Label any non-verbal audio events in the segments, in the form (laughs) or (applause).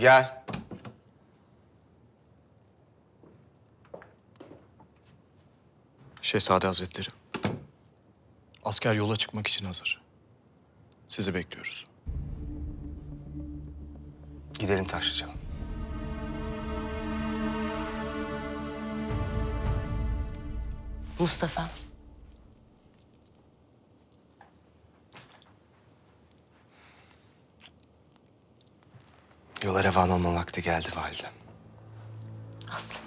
Gel. Şehzade Hazretleri. Asker yola çıkmak için hazır. Sizi bekliyoruz. Gidelim Taşlıcalı. Mustafa. Yola revan olma vakti geldi validem. Aslanım.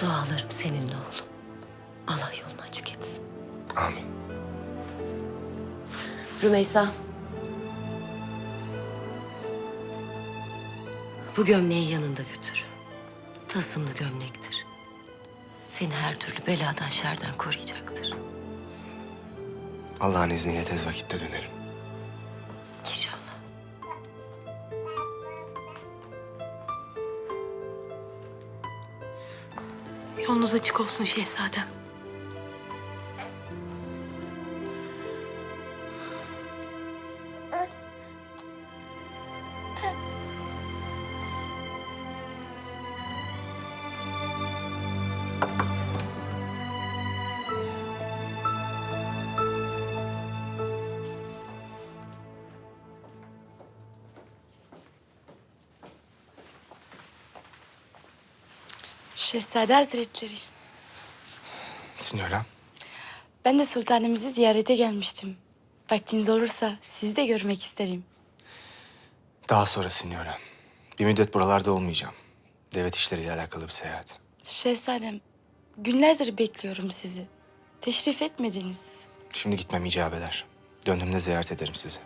Dualarım seninle oğlum. Allah yolunu açık etsin. Amin. Rümeysa. Bu gömleği yanında götür. Tılsımlı gömlektir. Seni her türlü beladan şerden koruyacaktır. Allah'ın izniyle tez vakitte dönerim. İnşallah. Yolunuz açık olsun şehzadem. Şehzade Hazretleri, Signora. ben de sultanımızı ziyarete gelmiştim. Vaktiniz olursa sizi de görmek isterim. Daha sonra Signora. Bir müddet buralarda olmayacağım. Devlet işleriyle alakalı bir seyahat. Şehzadem, günlerdir bekliyorum sizi. Teşrif etmediniz. Şimdi gitmem icap eder. Döndüğümde ziyaret ederim sizi.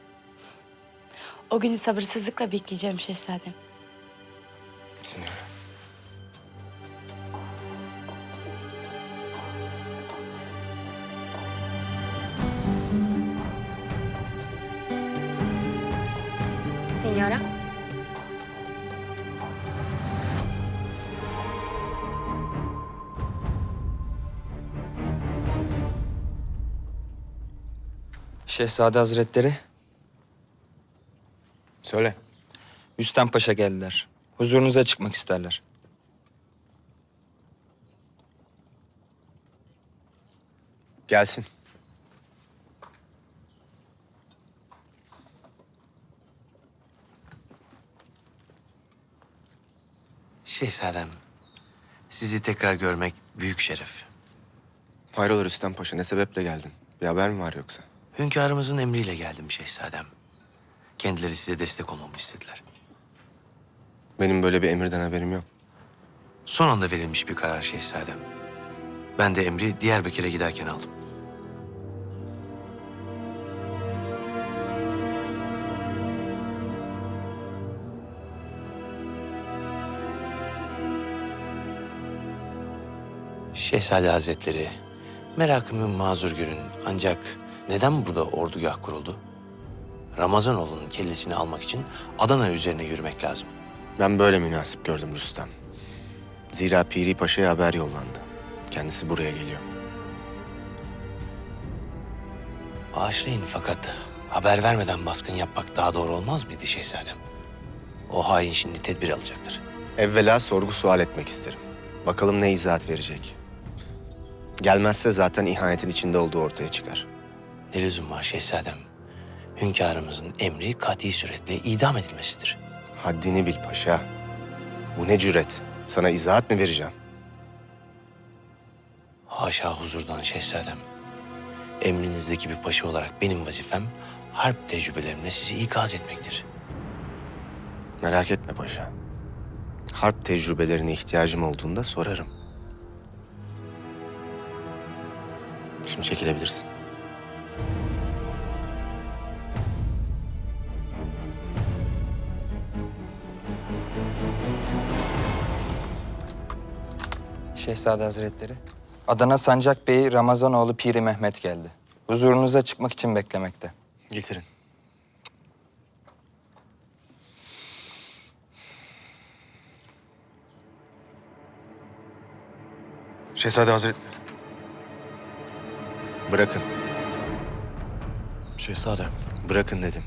O günü sabırsızlıkla bekleyeceğim şehzadem. Signora. Signora? Şehzade Hazretleri, Söyle. Rüstem Paşa geldiler. Huzurunuza çıkmak isterler. Gelsin. Şehzadem, sizi tekrar görmek büyük şeref. Hayrola Rüstem Paşa ne sebeple geldin? Bir haber mi var yoksa? Hünkârımızın emriyle geldim şehzadem. Kendileri size destek olmamı istediler. Benim böyle bir emirden haberim yok. Son anda verilmiş bir karar şehzadem. Ben de emri Diyarbakır'a giderken aldım. Şehzade Hazretleri, merakımı mazur görün. Ancak neden burada ordugah kuruldu? Ramazanoğlu'nun kellesini almak için Adana üzerine yürümek lazım. Ben böyle münasip gördüm Rüstem. Zira Piri Paşa'ya haber yollandı. Kendisi buraya geliyor. Bağışlayın fakat haber vermeden baskın yapmak daha doğru olmaz mıydı şehzadem? O hain şimdi tedbir alacaktır. Evvela sorgu sual etmek isterim. Bakalım ne izahat verecek. Gelmezse zaten ihanetin içinde olduğu ortaya çıkar. Ne lüzum var şehzadem? Hünkârımızın emri kati suretle idam edilmesidir. Haddini bil paşa. Bu ne cüret? Sana izahat mı vereceğim? Haşa huzurdan şehzadem. Emrinizdeki bir paşa olarak benim vazifem harp tecrübelerimle sizi ikaz etmektir. Merak etme paşa. Harp tecrübelerine ihtiyacım olduğunda sorarım. Şimdi çekilebilirsin. Şehzade Hazretleri, Adana Sancak Bey'i Ramazanoğlu Piri Mehmet geldi. Huzurunuza çıkmak için beklemekte. Getirin. Şehzade Hazretleri. Bırakın. Şehzadem. Bırakın dedim.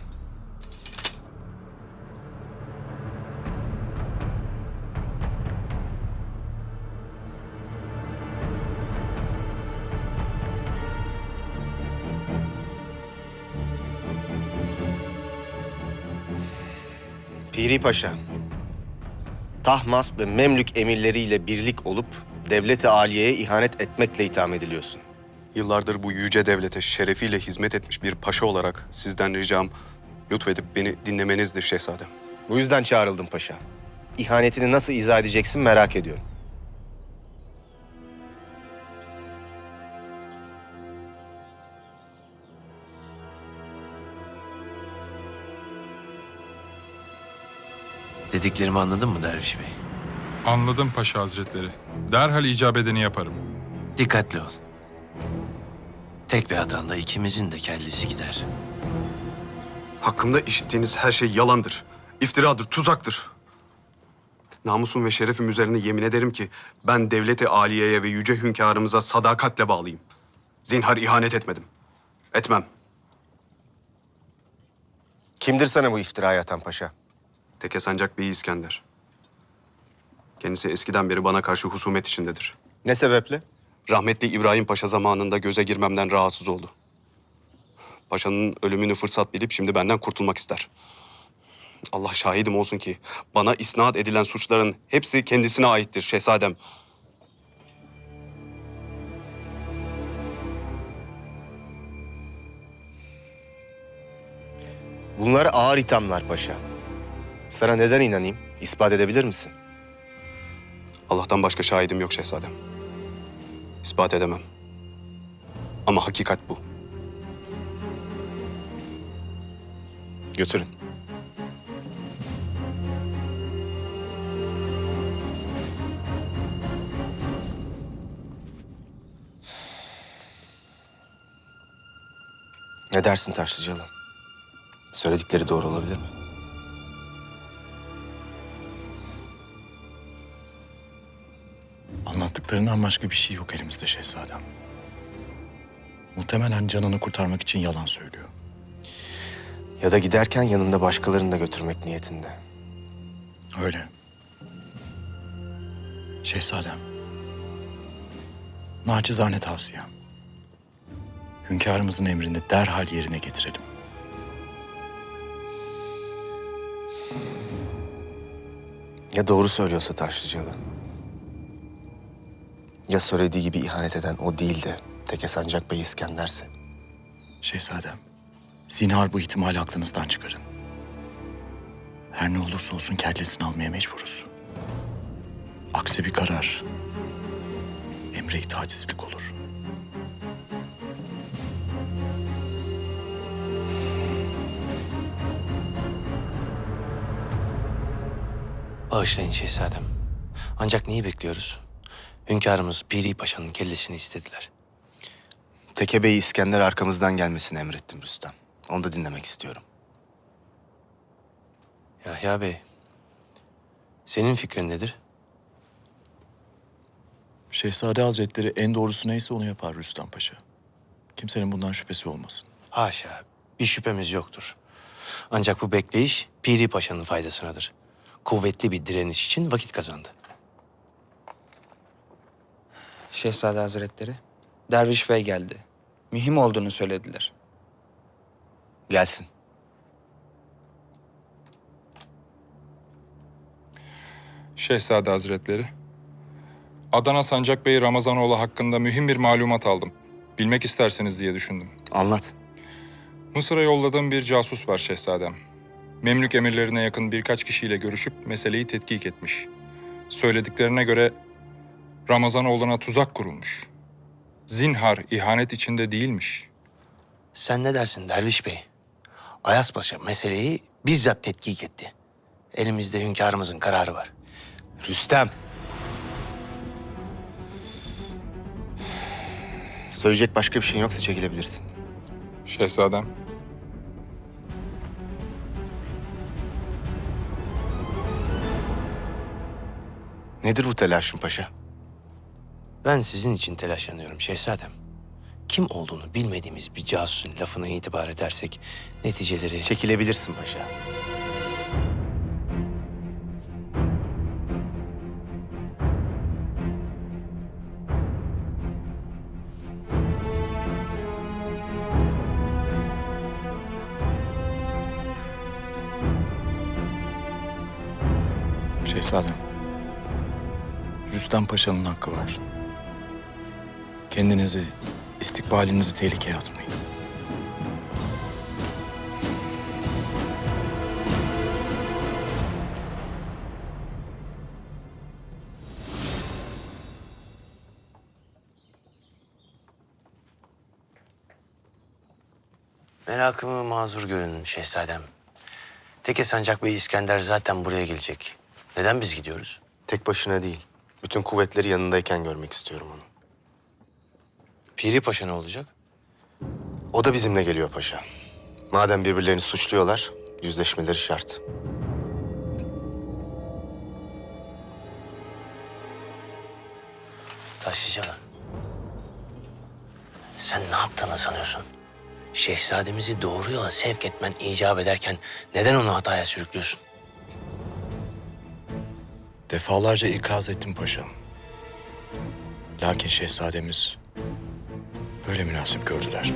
Piri Paşa, Tahmas ve Memlük emirleriyle birlik olup devlete aliyeye ihanet etmekle itham ediliyorsun. Yıllardır bu yüce devlete şerefiyle hizmet etmiş bir paşa olarak sizden ricam lütfedip beni dinlemenizdir şehzadem. Bu yüzden çağrıldım paşa. İhanetini nasıl izah edeceksin merak ediyorum. Dediklerimi anladın mı Derviş Bey? Anladım Paşa Hazretleri. Derhal icap edeni yaparım. Dikkatli ol. Tek bir hatanda ikimizin de kellesi gider. Hakkımda işittiğiniz her şey yalandır. iftiradır, tuzaktır. Namusum ve şerefim üzerine yemin ederim ki ben devleti aliyeye ve yüce hünkârımıza sadakatle bağlıyım. Zinhar ihanet etmedim. Etmem. Kimdir sana bu iftirayı atan paşa? Teke Sancak Bey İskender. Kendisi eskiden beri bana karşı husumet içindedir. Ne sebeple? Rahmetli İbrahim Paşa zamanında göze girmemden rahatsız oldu. Paşanın ölümünü fırsat bilip şimdi benden kurtulmak ister. Allah şahidim olsun ki bana isnat edilen suçların hepsi kendisine aittir şehzadem. Bunlar ağır ithamlar paşa. Sana neden inanayım? İspat edebilir misin? Allah'tan başka şahidim yok şehzadem. İspat edemem. Ama hakikat bu. Götürün. Ne dersin Taşlıcalı? Söyledikleri doğru olabilir mi? Anlattıklarından başka bir şey yok elimizde şehzadem. Muhtemelen canını kurtarmak için yalan söylüyor. Ya da giderken yanında başkalarını da götürmek niyetinde. Öyle. Şehzadem. Naçizane tavsiyem. Hünkârımızın emrini derhal yerine getirelim. Ya doğru söylüyorsa Taşlıcalı? Ya söylediği gibi ihanet eden o değil de Teke Sancak Bey İskender'se? Şehzadem, zinhar bu ihtimali aklınızdan çıkarın. Her ne olursa olsun kellesini almaya mecburuz. Aksi bir karar emre itaatsizlik olur. Bağışlayın şehzadem. Ancak neyi bekliyoruz? Hünkârımız Piri Paşa'nın kellesini istediler. Teke Bey İskender arkamızdan gelmesini emrettim Rüstem. Onu da dinlemek istiyorum. Yahya Bey, senin fikrin nedir? Şehzade Hazretleri en doğrusu neyse onu yapar Rüstem Paşa. Kimsenin bundan şüphesi olmasın. Haşa, bir şüphemiz yoktur. Ancak bu bekleyiş Piri Paşa'nın faydasınadır. Kuvvetli bir direniş için vakit kazandı. Şehzade Hazretleri, Derviş Bey geldi. Mühim olduğunu söylediler. Gelsin. Şehzade Hazretleri. Adana Sancak Bey Ramazanoğlu hakkında mühim bir malumat aldım. Bilmek isterseniz diye düşündüm. Anlat. Mısır'a yolladığım bir casus var şehzadem. Memlük emirlerine yakın birkaç kişiyle görüşüp meseleyi tetkik etmiş. Söylediklerine göre Ramazanoğlu'na tuzak kurulmuş. Zinhar ihanet içinde değilmiş. Sen ne dersin Derviş Bey? Ayas Paşa meseleyi bizzat tetkik etti. Elimizde hünkârımızın kararı var. Rüstem. Söyleyecek başka bir şeyin yoksa çekilebilirsin. Şehzadem, Nedir bu telaşın paşa? Ben sizin için telaşlanıyorum şehzadem. kim olduğunu bilmediğimiz bir casusun lafına itibar edersek neticeleri... Çekilebilirsin paşa. Şehzadem. Rüstem Paşa'nın hakkı var. Kendinizi, istikbalinizi tehlikeye atmayın. Merakımı mazur görün şehzadem. Teke Sancak Bey İskender zaten buraya gelecek. Neden biz gidiyoruz? Tek başına değil. Bütün kuvvetleri yanındayken görmek istiyorum onu. Piri Paşa ne olacak? O da bizimle geliyor paşa. Madem birbirlerini suçluyorlar, yüzleşmeleri şart. Taşlıcalı. Sen ne yaptığını sanıyorsun? Şehzademizi doğru yola sevk etmen icap ederken neden onu hataya sürüklüyorsun? Defalarca ikaz ettim paşam. Lakin şehzademiz böyle münasip gördüler.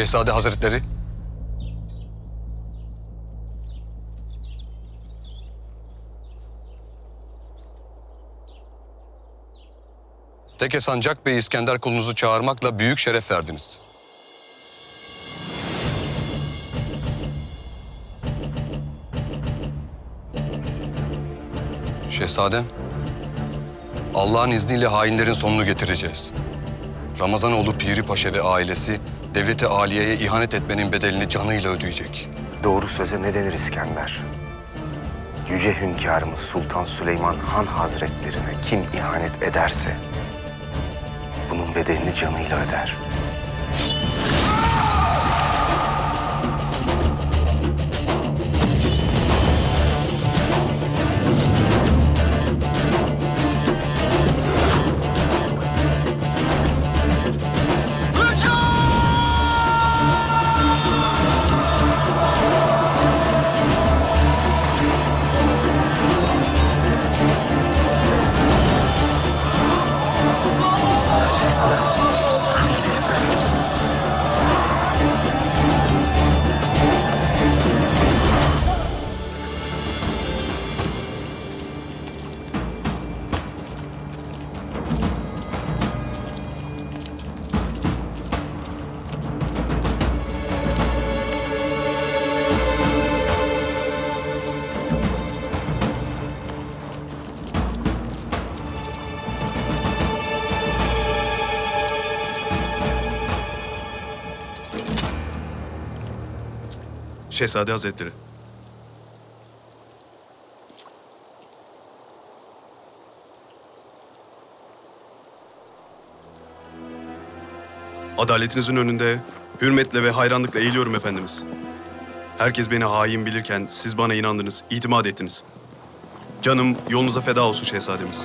Şehzade Hazretleri. Teke Sancak Bey İskender kulunuzu çağırmakla büyük şeref verdiniz. Şehzadem, Allah'ın izniyle hainlerin sonunu getireceğiz. Ramazanoğlu Piri Paşa ve ailesi devlete aliyeye ihanet etmenin bedelini canıyla ödeyecek. Doğru söze ne denir İskender? Yüce hünkârımız Sultan Süleyman Han Hazretlerine kim ihanet ederse... ...bunun bedelini canıyla öder. Şehzade Hazretleri. Adaletinizin önünde hürmetle ve hayranlıkla eğiliyorum efendimiz. Herkes beni hain bilirken siz bana inandınız, itimat ettiniz. Canım yolunuza feda olsun şehzademiz.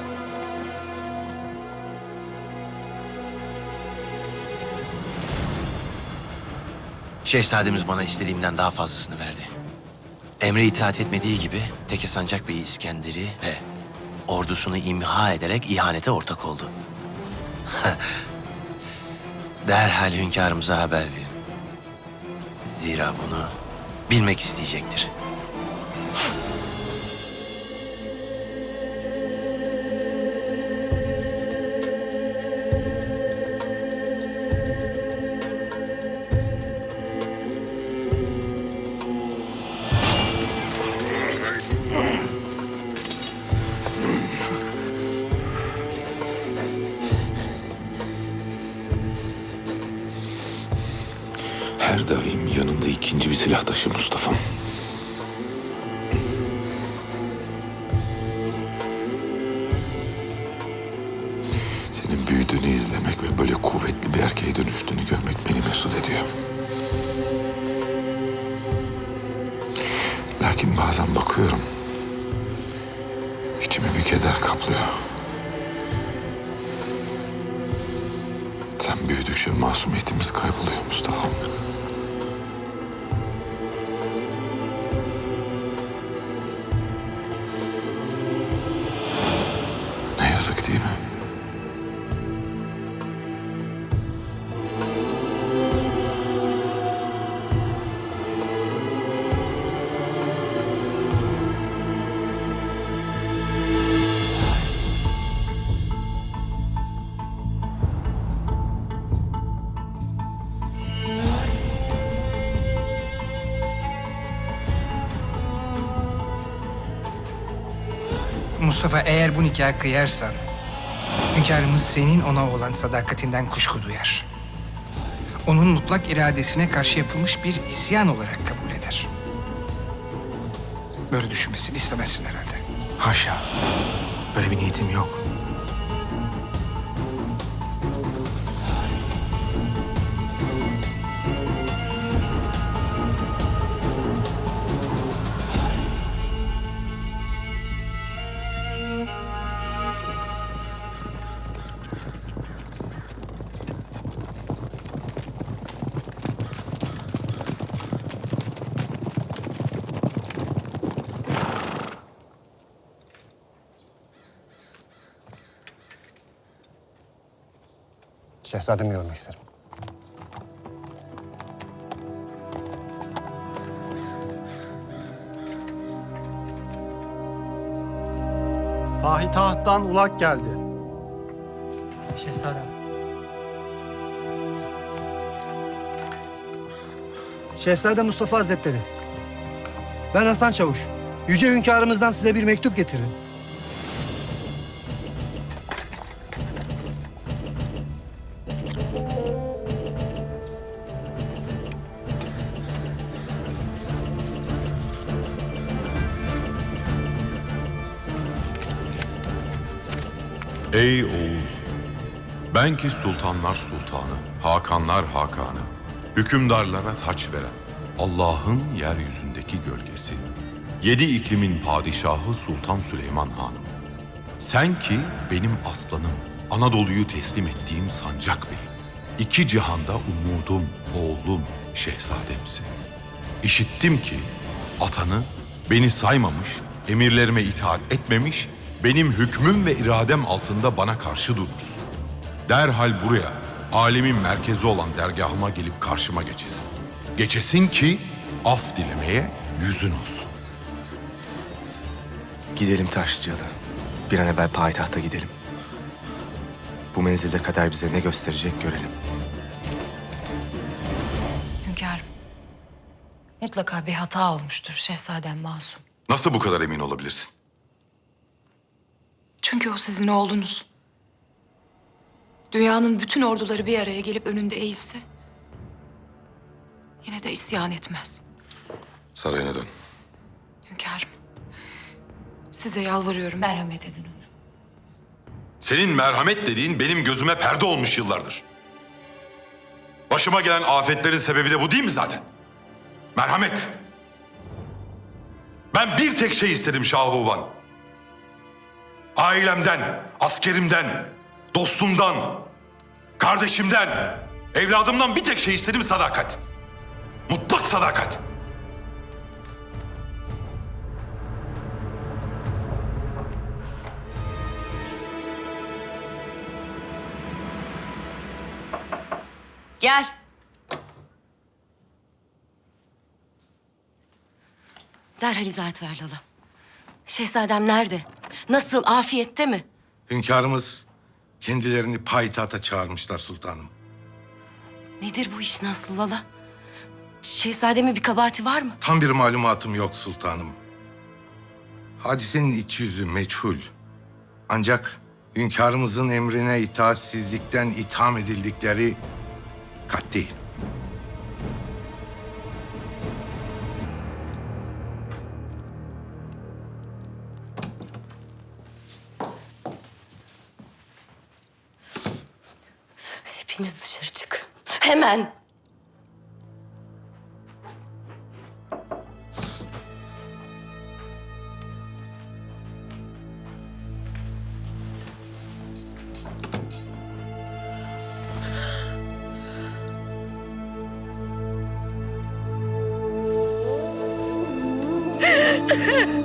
Şehzademiz bana istediğimden daha fazlasını verdi. Emre itaat etmediği gibi Teke Sancak Bey İskender'i ve ordusunu imha ederek ihanete ortak oldu. (laughs) Derhal hünkârımıza haber verin. Zira bunu bilmek isteyecektir. Daim yanında ikinci bir silah taşı Mustafa'm. Senin büyüdüğünü izlemek ve böyle kuvvetli bir erkeğe dönüştüğünü görmek beni mesut ediyor. Lakin bazen bakıyorum. içimi bir keder kaplıyor. Sen büyüdükçe masumiyetimiz kayboluyor Mustafa'm. Yazık değil mi? Mustafa eğer bu nikahı kıyarsan... ...hünkârımız senin ona olan sadakatinden kuşku duyar. Onun mutlak iradesine karşı yapılmış bir isyan olarak kabul eder. Böyle düşünmesini istemezsin herhalde. Haşa. Böyle bir niyetim yok. Şehzademi görmek isterim. Pahitahttan ulak geldi. Şehzadem. Şehzade Mustafa Hazretleri. Ben Hasan Çavuş. Yüce hünkârımızdan size bir mektup getirdim. Ben ki sultanlar sultanı, hakanlar hakanı, hükümdarlara taç veren, Allah'ın yeryüzündeki gölgesi, yedi iklimin padişahı Sultan Süleyman Hanım. Sen ki benim aslanım, Anadolu'yu teslim ettiğim sancak beyim. İki cihanda umudum, oğlum, şehzademsin. İşittim ki atanı beni saymamış, emirlerime itaat etmemiş, benim hükmüm ve iradem altında bana karşı durursun. Derhal buraya, alemin merkezi olan dergahıma gelip karşıma geçesin. Geçesin ki af dilemeye yüzün olsun. Gidelim Taşlıcalı. Bir an evvel payitahta gidelim. Bu menzilde kader bize ne gösterecek görelim. Hünkârım. Mutlaka bir hata olmuştur şehzadem masum. Nasıl bu kadar emin olabilirsin? Çünkü o sizin oğlunuz. Dünyanın bütün orduları bir araya gelip önünde eğilse... ...yine de isyan etmez. Sarayına dön. Hünkârım. Size yalvarıyorum merhamet edin onu. Senin merhamet dediğin benim gözüme perde olmuş yıllardır. Başıma gelen afetlerin sebebi de bu değil mi zaten? Merhamet. Ben bir tek şey istedim Şahuvan. Ailemden, askerimden, dostumdan, kardeşimden, evladımdan bir tek şey istedim sadakat. Mutlak sadakat. Gel. Derhal izahat ver Lala. Şehzadem nerede? Nasıl? Afiyette mi? Hünkârımız kendilerini payitahta çağırmışlar sultanım. Nedir bu iş Nasıl Lala? Şehzademin bir kabahati var mı? Tam bir malumatım yok sultanım. Hadisenin iç yüzü meçhul. Ancak hünkârımızın emrine itaatsizlikten itham edildikleri kat'i. Hepiniz dışarı çıkın. Hemen. (laughs)